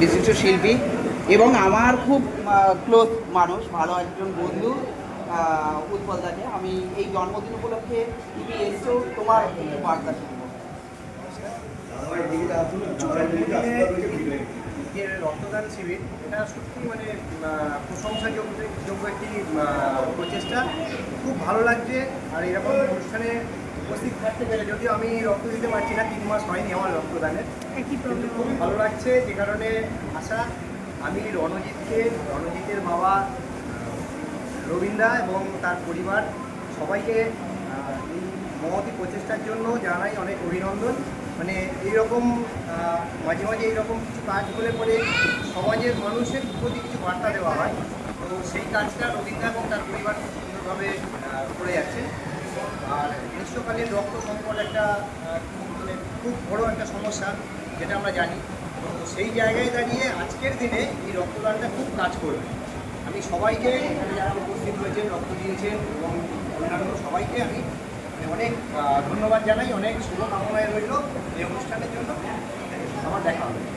বিশিষ্ট শিল্পী এবং আমার খুব ক্লোজ মানুষ, ভালো একজন বন্ধু উৎপল দাকে। আমি এই জন্মদিন উপলক্ষে তুমি এসছো, তোমার বার্তা রক্তদান শিবির, এটা সত্যি মানে প্রশংসাযোগ্য একটি প্রচেষ্টা। খুব ভালো লাগছে, আর এরকম অনুষ্ঠানে উপস্থিত থাকতে পেরে যদিও আমি রক্ত দিতে পারছি না তিন মাস হয়নি আমার রক্তদানের কিন্তু খুব ভালো লাগছে যে কারণে আশা আমি রণজিৎকে রণজিতের বাবা রবীন্দ্রা এবং তার পরিবার সবাইকে এই মহতি প্রচেষ্টার জন্য জানাই অনেক অভিনন্দন। মানে এইরকম মাঝে মাঝে এইরকম কিছু কাজ হলে পরে সমাজের মানুষের প্রতি কিছু বার্তা দেওয়া হয়। তো সেই কাজটা রবীন্দ্রা এবং তার পরিবার খুব সুন্দরভাবে করে যাচ্ছে। আর গ্রীষ্মকালীন রক্ত সংকট একটা মানে খুব বড় একটা সমস্যা, যেটা আমরা জানি। তো সেই জায়গায় দাঁড়িয়ে আজকের দিনে এই রক্তদানটা খুব কাজ করবে। আমি সবাইকে যারা উপস্থিত হয়েছেন রক্ত দিয়েছেন এবং অন্যান্য সবাইকে আমি মানে অনেক ধন্যবাদ জানাই, অনেক শুভকামনায় রইল এই অনুষ্ঠানের জন্য। আমার দেখা হবে।